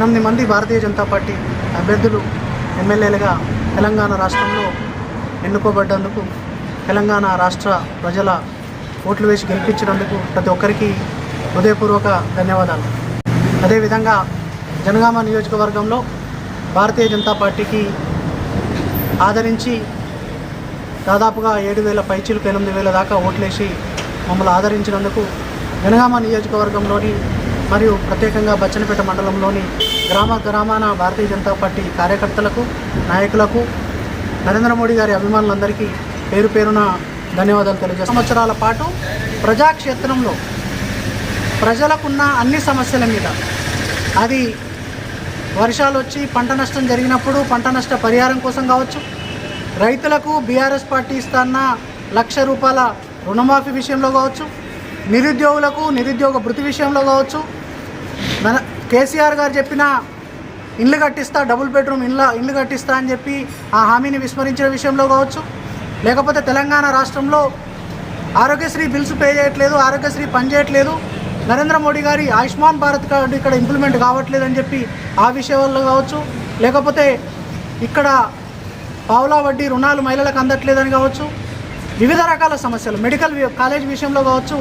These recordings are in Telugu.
ఎనిమిది మంది భారతీయ జనతా పార్టీ అభ్యర్థులు ఎమ్మెల్యేలుగా తెలంగాణ రాష్ట్రంలో ఎన్నుకోబడ్డందుకు తెలంగాణ రాష్ట్ర ప్రజల ఓట్లు వేసి గెలిపించినందుకు ప్రతి ఒక్కరికి హృదయపూర్వక ధన్యవాదాలు. అదేవిధంగా జనగామ నియోజకవర్గంలో భారతీయ జనతా పార్టీకి ఆదరించి దాదాపుగా ఏడు వేల పైచీలకు ఎనిమిది వేల దాకా ఓట్లేసి మమ్మల్ని ఆదరించినందుకు జనగామ నియోజకవర్గంలోని మరియు ప్రత్యేకంగా బచ్చనపేట మండలంలోని గ్రామ గ్రామాన భారతీయ జనతా పార్టీ కార్యకర్తలకు నాయకులకు నరేంద్ర మోడీ గారి అభిమానులందరికీ పేరు పేరున ధన్యవాదాలు తెలియజేస్తాం సంవత్సరాల పాటు ప్రజాక్షేత్రంలో ప్రజలకున్న అన్ని సమస్యల మీద అది వర్షాలు వచ్చి పంట నష్టం జరిగినప్పుడు పంట నష్ట పరిహారం కోసం కావచ్చు రైతులకు బీఆర్ఎస్ పార్టీ ఇస్తాన్న లక్ష రూపాయల రుణమాఫీ విషయంలో కావచ్చు నిరుద్యోగులకు నిరుద్యోగ భృతి విషయంలో కావచ్చు మన కేసీఆర్ గారు చెప్పిన ఇల్లు కట్టిస్తా డబుల్ బెడ్రూమ్ ఇళ్ళ ఇల్లు కట్టిస్తా అని చెప్పి ఆ హామీని విస్మరించిన విషయంలో కావచ్చు. లేకపోతే తెలంగాణ రాష్ట్రంలో ఆరోగ్యశ్రీ బిల్స్ పే చేయట్లేదు ఆరోగ్యశ్రీ పనిచేయట్లేదు నరేంద్ర మోడీ గారి ఆయుష్మాన్ భారత్ కార్డు ఇక్కడ ఇంప్లిమెంట్ కావట్లేదు అని చెప్పి ఆ విషయాల్లో కావచ్చు. లేకపోతే ఇక్కడ పావులా వడ్డీ రుణాలు మహిళలకు అందట్లేదని కావచ్చు. వివిధ రకాల సమస్యలు మెడికల్ కాలేజ్ విషయంలో కావచ్చు.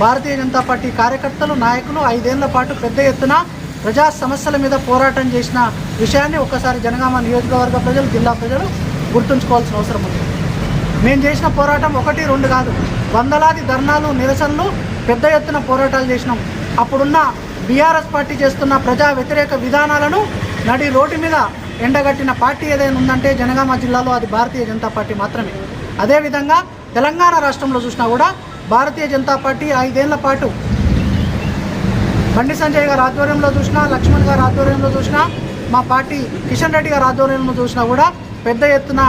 భారతీయ జనతా పార్టీ కార్యకర్తలు నాయకులు ఐదేళ్ళ పాటు పెద్ద ఎత్తున ప్రజా సమస్యల మీద పోరాటం చేసిన విషయాన్ని ఒక్కసారి జనగామ నియోజకవర్గ ప్రజలు జిల్లా ప్రజలు గుర్తుంచుకోవాల్సిన అవసరం ఉంది. మేము చేసిన పోరాటం ఒకటి రెండు కాదు. వందలాది ధర్నాలు నిరసనలు పెద్ద ఎత్తున పోరాటాలు చేసినాం. అప్పుడున్న బీఆర్ఎస్ పార్టీ చేస్తున్న ప్రజా వ్యతిరేక విధానాలను నడి రోడ్డు మీద ఎండగట్టిన పార్టీ ఏదైనా ఉందంటే జనగామ జిల్లాలో అది భారతీయ జనతా పార్టీ మాత్రమే. అదేవిధంగా తెలంగాణ రాష్ట్రంలో చూసినా కూడా భారతీయ జనతా పార్టీ ఐదేళ్ళ పాటు బండి సంజయ్ గారి ఆధ్వర్యంలో చూసినా లక్ష్మణ్ గారి ఆధ్వర్యంలో చూసినా మా పార్టీ కిషన్ రెడ్డి గారి ఆధ్వర్యంలో చూసినా కూడా పెద్ద ఎత్తున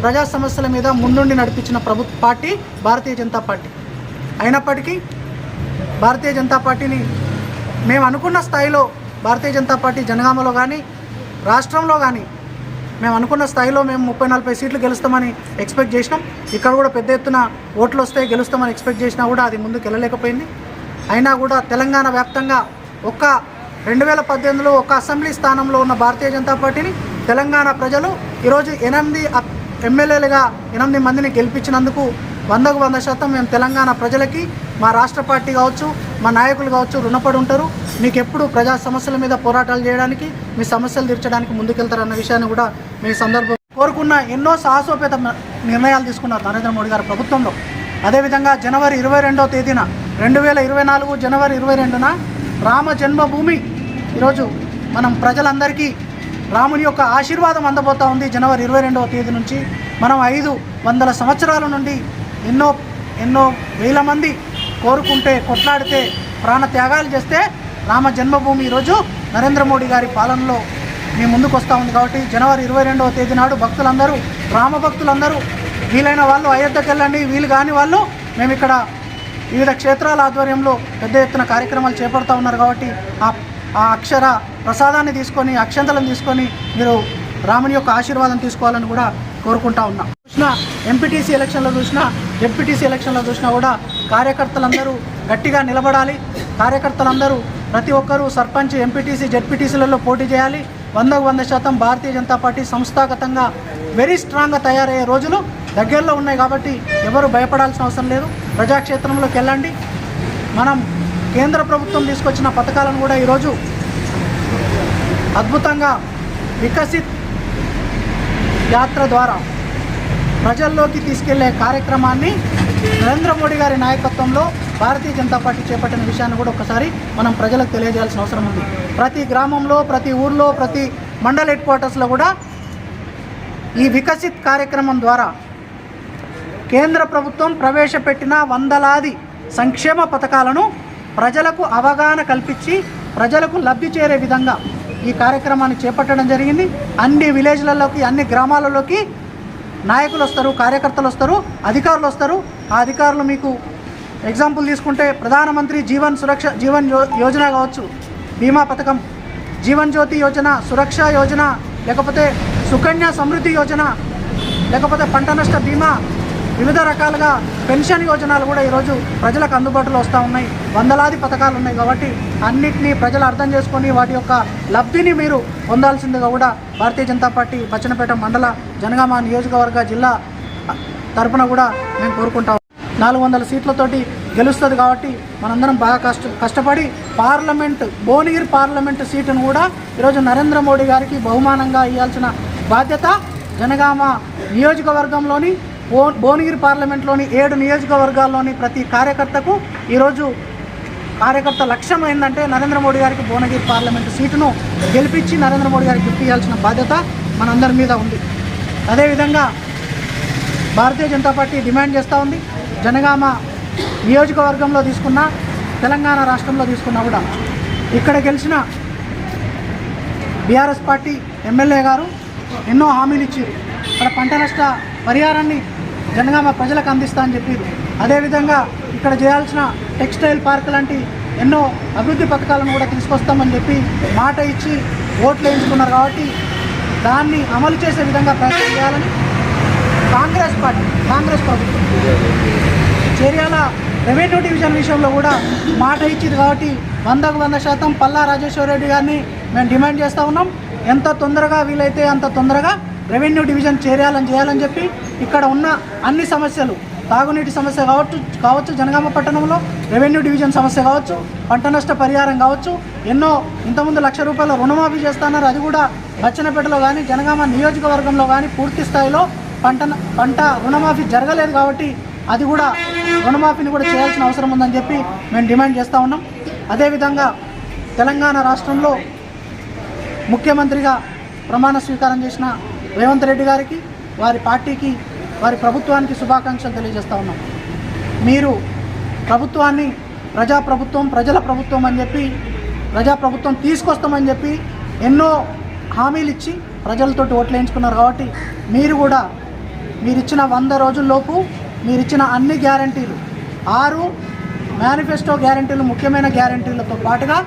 ప్రజా సమస్యల మీద ముందుండి నడిపించిన ప్రభుత్వ పార్టీ భారతీయ జనతా పార్టీ. అయినప్పటికీ భారతీయ జనతా పార్టీని మేము అనుకున్న స్థాయిలో భారతీయ జనతా పార్టీ జనగామలో కానీ రాష్ట్రంలో కానీ మేము అనుకున్న స్థాయిలో మేము ముప్పై నలభై సీట్లు గెలుస్తామని ఎక్స్పెక్ట్ చేసినాం. ఇక్కడ కూడా పెద్ద ఎత్తున ఓట్లు వస్తే గెలుస్తామని ఎక్స్పెక్ట్ చేసినా కూడా అది ముందుకు వెళ్ళలేకపోయింది. అయినా కూడా తెలంగాణ వ్యాప్తంగా ఒక్క రెండు వేల పద్దెనిమిదిలో ఒక అసెంబ్లీ స్థానంలో ఉన్న భారతీయ జనతా పార్టీని తెలంగాణ ప్రజలు ఈరోజు ఎనిమిది ఎమ్మెల్యేలుగా ఎనిమిది మందిని గెలిపించినందుకు వందకు వంద శాతం మేము తెలంగాణ ప్రజలకి మా రాష్ట్ర పార్టీ కావచ్చు మా నాయకులు కావచ్చు రుణపడి ఉంటారు మీకు ఎప్పుడు ప్రజా సమస్యల మీద పోరాటాలు చేయడానికి మీ సమస్యలు తీర్చడానికి ముందుకెళ్తారన్న విషయాన్ని కూడా మీ సందర్భం కోరుకున్న ఎన్నో సాహసోపేత నిర్ణయాలు తీసుకున్నారు నరేంద్ర మోడీ గారు ప్రభుత్వంలో. అదేవిధంగా జనవరి ఇరవై రెండవ తేదీన రెండు వేల ఇరవై నాలుగు జనవరి ఇరవై రెండున రామ జన్మభూమి. ఈరోజు మనం ప్రజలందరికీ రాముని యొక్క ఆశీర్వాదం అందబోతా ఉంది జనవరి ఇరవై రెండవ తేదీ నుంచి. మనం ఐదు వందల సంవత్సరాల నుండి ఎన్నో ఎన్నో వేల మంది కోరుకుంటే కొట్లాడితే ప్రాణ త్యాగాలు చేస్తే రామ జన్మభూమి ఈరోజు నరేంద్ర మోడీ గారి పాలనలో మీ ముందుకు వస్తూ ఉంది కాబట్టి జనవరి ఇరవై రెండవ తేదీ నాడు భక్తులందరూ రామ భక్తులందరూ వీలైన వాళ్ళు అయోధ్యకి వెళ్ళండి వీలు కాని వాళ్ళు మేము ఇక్కడ వివిధ క్షేత్రాల ఆధ్వర్యంలో పెద్ద ఎత్తున కార్యక్రమాలు చేపడుతూ ఉన్నారు కాబట్టి ఆ ఆ అక్షర ప్రసాదాన్ని తీసుకొని అక్షంతలను తీసుకొని మీరు రాముని యొక్క ఆశీర్వాదం తీసుకోవాలని కూడా కోరుకుంటా ఉన్నాం. చూసిన ఎంపీటీసీ ఎలక్షన్లో చూసినా ఎంపీటీసీ ఎలక్షన్లో చూసినా కూడా కార్యకర్తలందరూ గట్టిగా నిలబడాలి. కార్యకర్తలందరూ ప్రతి ఒక్కరూ సర్పంచ్ ఎంపీటీసీ జెడ్పీటీసీలలో పోటీ చేయాలి. వందకు వంద శాతం భారతీయ జనతా పార్టీ సంస్థాగతంగా వెరీ స్ట్రాంగ్గా తయారయ్యే రోజులు దగ్గరలో ఉన్నాయి కాబట్టి ఎవరు భయపడాల్సిన అవసరం లేదు. ప్రజాక్షేత్రంలోకి వెళ్ళండి. మనం కేంద్ర ప్రభుత్వం తీసుకొచ్చిన పథకాలను కూడా ఈరోజు అద్భుతంగా వికసిత్ యాత్ర ద్వారా ప్రజల్లోకి తీసుకెళ్ళే కార్యక్రమాన్ని నరేంద్ర మోడీ గారి నాయకత్వంలో భారతీయ జనతా పార్టీ చేపట్టిన విషయాన్ని కూడా ఒకసారి మనం ప్రజలకు తెలియజేయాల్సిన అవసరం ఉంది. ప్రతి గ్రామంలో ప్రతి ఊర్లో ప్రతి మండల్ హెడ్ క్వార్టర్స్లో కూడా ఈ వికసిత్ కార్యక్రమం ద్వారా కేంద్ర ప్రభుత్వం ప్రవేశపెట్టిన వందలాది సంక్షేమ పథకాలను ప్రజలకు అవగాహన కల్పించి ప్రజలకు లబ్ధి చేరే విధంగా ఈ కార్యక్రమాన్ని చేపట్టడం జరిగింది. అన్ని విలేజ్లలోకి అన్ని గ్రామాలలోకి నాయకులు వస్తారు కార్యకర్తలు వస్తారు అధికారులు వస్తారు. ఆ అధికారులు మీకు ఎగ్జాంపుల్ తీసుకుంటే ప్రధానమంత్రి జీవన్ సురక్ష జీవన్ యోజన కావచ్చు బీమా పథకం. జీవన్ జ్యోతి యోజన సురక్ష యోజన లేకపోతే సుకన్య సమృద్ధి యోజన లేకపోతే పంట నష్ట బీమా వివిధ రకాలుగా పెన్షన్ యోజనాలు కూడా ఈరోజు ప్రజలకు అందుబాటులో వస్తూ ఉన్నాయి. వందలాది పథకాలు ఉన్నాయి కాబట్టి అన్నిటినీ ప్రజలు అర్థం చేసుకొని వాటి యొక్క లబ్ధిని మీరు పొందాల్సిందిగా కూడా భారతీయ జనతా పార్టీ బచ్చనపేట మండల జనగామ నియోజకవర్గ జిల్లా తరపున కూడా మేము కోరుకుంటాం నాలుగు వందల సీట్లతోటి గెలుస్తుంది కాబట్టి మనందరం బాగా కష్ట కష్టపడి పార్లమెంట్ భువనగిరి పార్లమెంట్ సీటును కూడా ఈరోజు నరేంద్ర మోడీ గారికి బహుమానంగా ఇవ్వాల్సిన బాధ్యత జనగామ నియోజకవర్గంలోని భో భువనగిరి పార్లమెంట్లోని ఏడు నియోజకవర్గాల్లోని ప్రతి కార్యకర్తకు ఈరోజు కార్యకర్త లక్ష్యం ఏంటంటే నరేంద్ర మోడీ గారికి భువనగిరి పార్లమెంటు సీటును గెలిపించి నరేంద్ర మోడీ గారికి గిఫ్ట్ ఇవ్వాల్సిన బాధ్యత మనందరి మీద ఉంది. అదేవిధంగా భారతీయ జనతా పార్టీ డిమాండ్ చేస్తూ ఉంది. జనగామ నియోజకవర్గంలో తీసుకున్న తెలంగాణ రాష్ట్రంలో తీసుకున్నా కూడా ఇక్కడ గెలిచిన బీఆర్ఎస్ పార్టీ ఎమ్మెల్యే గారు ఎన్నో హామీలు ఇచ్చారు. ఇక్కడ పంట నష్ట పరిహారాన్ని జనగామ ప్రజలకు అందిస్తా అని చెప్పి అదేవిధంగా ఇక్కడ చేయాల్సిన టెక్స్టైల్ పార్క్ లాంటి ఎన్నో అభివృద్ధి పథకాలను కూడా తీసుకొస్తామని చెప్పి మాట ఇచ్చి ఓట్లు వేయించుకున్నారు కాబట్టి దాన్ని అమలు చేసే విధంగా ప్రయత్నం చేయాలని కాంగ్రెస్ పార్టీ కాంగ్రెస్ ప్రభుత్వం. చేర్యాల రెవెన్యూ డివిజన్ విషయంలో కూడా మాట ఇచ్చింది కాబట్టి వందకు వంద శాతం పల్లా రాజేశ్వర రెడ్డి గారిని మేము డిమాండ్ చేస్తూ ఉన్నాం. ఎంత తొందరగా వీలైతే అంత తొందరగా రెవెన్యూ డివిజన్ చేయాలని చేయాలని చెప్పి ఇక్కడ ఉన్న అన్ని సమస్యలు తాగునీటి సమస్య కావచ్చు కావచ్చు జనగామ పట్టణంలో రెవెన్యూ డివిజన్ సమస్య కావచ్చు పంట నష్ట పరిహారం కావచ్చు ఎన్నో ఇంతకుముందు లక్ష రూపాయల రుణమాఫీ చేస్తున్నారు. అది కూడా బచ్చనపేటలో కానీ జనగామ నియోజకవర్గంలో కానీ పూర్తి స్థాయిలో పంట పంట రుణమాఫీ జరగలేదు కాబట్టి అది కూడా రుణమాఫీని కూడా చేయాల్సిన అవసరం ఉందని చెప్పి మేము డిమాండ్ చేస్తూ ఉన్నాం. అదేవిధంగా తెలంగాణ రాష్ట్రంలో ముఖ్యమంత్రిగా ప్రమాణ స్వీకారం చేసిన రేవంత్ రెడ్డి గారికి వారి పార్టీకి వారి ప్రభుత్వానికి శుభాకాంక్షలు తెలియజేస్తూ ఉన్నాం. మీరు ప్రభుత్వాన్ని ప్రజాప్రభుత్వం ప్రజల ప్రభుత్వం అని చెప్పి ప్రజాప్రభుత్వం తీసుకొస్తామని చెప్పి ఎన్నో హామీలు ఇచ్చి ప్రజలతోటి ఓట్లు వేయించుకున్నారు కాబట్టి మీరు కూడా మీరిచ్చిన వంద రోజుల్లోపు మీరిచ్చిన అన్ని గ్యారంటీలు ఆరు మేనిఫెస్టో గ్యారంటీలు ముఖ్యమైన గ్యారంటీలతో పాటుగా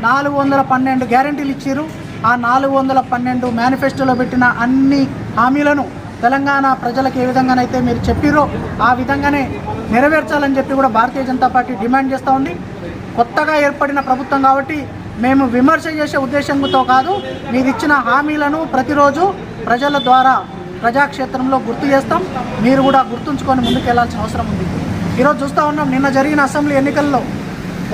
నాలుగు వందల పన్నెండు గ్యారంటీలు ఇచ్చారు ఆ నాలుగు వందల పన్నెండు మేనిఫెస్టోలో పెట్టిన అన్ని హామీలను తెలంగాణ ప్రజలకు ఏ విధంగానైతే మీరు చెప్పిరో ఆ విధంగానే నెరవేర్చాలని చెప్పి కూడా భారతీయ జనతా పార్టీ డిమాండ్ చేస్తూ ఉంది. కొత్తగా ఏర్పడిన ప్రభుత్వం కాబట్టి మేము విమర్శ చేసే ఉద్దేశంతో కాదు మీరు ఇచ్చిన హామీలను ప్రతిరోజు ప్రజల ద్వారా ప్రజాక్షేత్రంలో గుర్తు చేస్తాం. మీరు కూడా గుర్తుంచుకొని ముందుకెళ్ళాల్సిన అవసరం ఉంది. ఈరోజు చూస్తూ ఉన్నాం నిన్న జరిగిన అసెంబ్లీ ఎన్నికల్లో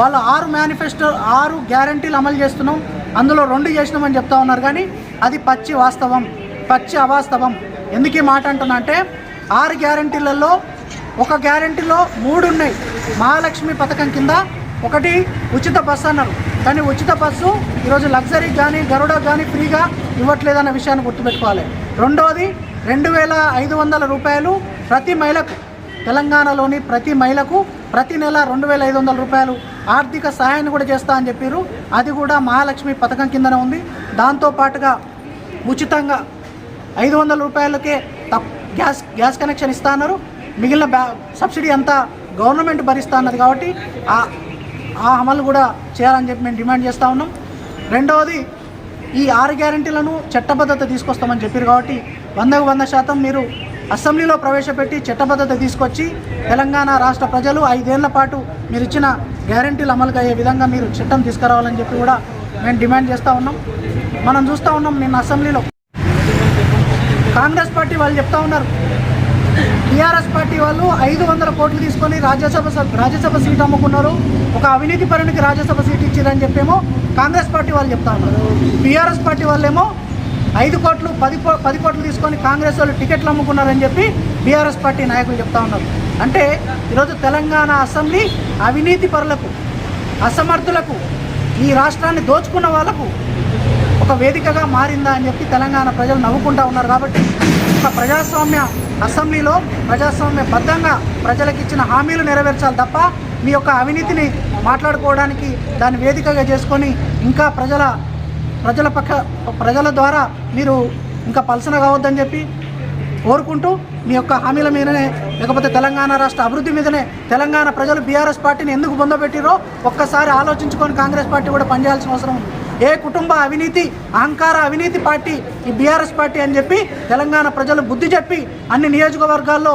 వాళ్ళు ఆరు మేనిఫెస్టో ఆరు గ్యారంటీలు అమలు చేస్తున్నాం. అందులో రెండు చేసినామని చెప్తా ఉన్నారు కానీ అది పచ్చి వాస్తవం పచ్చి అవాస్తవం. ఎందుకు ఈ మాట అంటున్నా అంటే ఆరు గ్యారంటీలలో ఒక గ్యారంటీలో మూడు ఉన్నాయి. మహాలక్ష్మి పథకం కింద ఒకటి ఉచిత బస్సు అన్నారు. కానీ ఉచిత బస్సు ఈరోజు లగ్జరీ కానీ గరుడ కానీ ఫ్రీగా ఇవ్వట్లేదన్న విషయాన్ని గుర్తుపెట్టుకోవాలి. రెండవది రెండు వేల ఐదు వందల రూపాయలు ప్రతి మహిళకు తెలంగాణలోని ప్రతి మహిళకు ప్రతి నెల రెండు వేల ఐదు వందల రూపాయలు ఆర్థిక సహాయాన్ని కూడా చేస్తా అని చెప్పారు. అది కూడా మహాలక్ష్మి పథకం కిందనే ఉంది. దాంతోపాటుగా ఉచితంగా ఐదు వందల రూపాయలకే తప్ గ్యాస్ గ్యాస్ కనెక్షన్ ఇస్తా అన్నారు. మిగిలిన బ్యా సబ్సిడీ అంతా గవర్నమెంట్ భరిస్తా అన్నది కాబట్టి ఆ ఆ అమలు కూడా చేయాలని చెప్పి మేము డిమాండ్ చేస్తూ ఉన్నాం. రెండవది ఈ ఆరు గ్యారంటీలను చట్టబద్ధత తీసుకొస్తామని చెప్పారు కాబట్టి వందకు వంద శాతం మీరు అసెంబ్లీలో ప్రవేశపెట్టి చట్టబద్ధత తీసుకొచ్చి తెలంగాణ రాష్ట్ర ప్రజలు ఐదేళ్ళ పాటు మీరు ఇచ్చిన గ్యారంటీలు అమలుగా అయ్యే విధంగా మీరు చట్టం తీసుకురావాలని చెప్పి కూడా మేము డిమాండ్ చేస్తూ ఉన్నాం. మనం చూస్తూ ఉన్నాం నిన్న అసెంబ్లీలో. కాంగ్రెస్ పార్టీ వాళ్ళు చెప్తా ఉన్నారు. టీఆర్ఎస్ పార్టీ వాళ్ళు ఐదు వందల కోట్లు తీసుకొని రాజ్యసభ సభ- రాజ్యసభ సీట్ అమ్ముకున్నారు. ఒక అవినీతి పరునికి రాజ్యసభ సీట్ ఇచ్చారని చెప్పేమో కాంగ్రెస్ పార్టీ వాళ్ళు చెప్తా ఉన్నారు. టీఆర్ఎస్ పార్టీ వాళ్ళేమో ఐదు కోట్లు పది కో- పది కోట్లు తీసుకొని కాంగ్రెస్ వాళ్ళు టికెట్లు అమ్ముకున్నారని చెప్పి బీఆర్ఎస్ పార్టీ నాయకులు చెప్తా ఉన్నారు. అంటే ఈరోజు తెలంగాణ అసెంబ్లీ అవినీతి పరులకు అసమర్థులకు ఈ రాష్ట్రాన్ని దోచుకున్న వాళ్ళకు ఒక వేదికగా మారిందా అని చెప్పి తెలంగాణ ప్రజలు నవ్వుకుంటా ఉన్నారు కాబట్టి ఒక ప్రజాస్వామ్య అసెంబ్లీలో ప్రజాస్వామ్య బద్ధంగా ప్రజలకు ఇచ్చిన హామీలు నెరవేర్చాలి తప్ప మీ యొక్క అవినీతిని మాట్లాడుకోవడానికి దాన్ని వేదికగా చేసుకొని ఇంకా ప్రజల ప్రజల పక్క ప్రజల ద్వారా మీరు ఇంకా పలసన కావద్దని చెప్పి కోరుకుంటూ మీ యొక్క హామీల మీదనే లేకపోతే తెలంగాణ రాష్ట్ర అభివృద్ధి మీదనే తెలంగాణ ప్రజలు బీఆర్ఎస్ పార్టీని ఎందుకు పొందబెట్టిరో ఒక్కసారి ఆలోచించుకొని కాంగ్రెస్ పార్టీ కూడా పనిచేయాల్సిన అవసరం ఉంది. ఏ కుటుంబ అవినీతి అహంకార అవినీతి పార్టీ ఈ బీఆర్ఎస్ పార్టీ అని చెప్పి తెలంగాణ ప్రజలు బుద్ధి చెప్పి అన్ని నియోజకవర్గాల్లో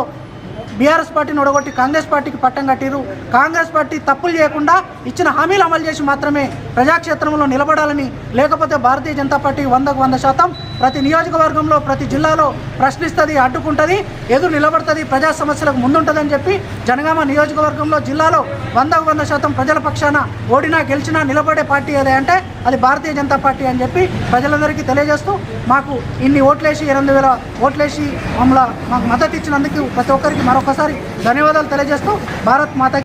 బీఆర్ఎస్ పార్టీని ఒడగొట్టి కాంగ్రెస్ పార్టీకి పట్టం కట్టిరు కాంగ్రెస్ పార్టీ తప్పులు చేయకుండా ఇచ్చిన హామీలు అమలు చేసి మాత్రమే ప్రజాక్షేత్రంలో నిలబడాలని లేకపోతే భారతీయ జనతా పార్టీ వందకు వంద శాతం ప్రతి నియోజకవర్గంలో ప్రతి జిల్లాలో ప్రశ్నిస్తుంది అడ్డుకుంటుంది ఎదురు నిలబడుతుంది ప్రజా సమస్యలకు ముందుంటుందని చెప్పి జనగామ నియోజకవర్గంలో జిల్లాలో వందకు వంద శాతం ప్రజల పక్షాన ఓడినా గెలిచినా నిలబడే పార్టీ ఏదే అంటే అది భారతీయ జనతా పార్టీ అని చెప్పి ప్రజలందరికీ తెలియజేస్తూ మాకు ఇన్ని ఓట్లేసి ఎనిమిది వేల ఓట్లేసి మమ్మల్ని మాకు మద్దతు ఇచ్చినందుకు ప్రతి ఒక్కరికి మరొకసారి ధన్యవాదాలు తెలియజేస్తూ భారత్ మాత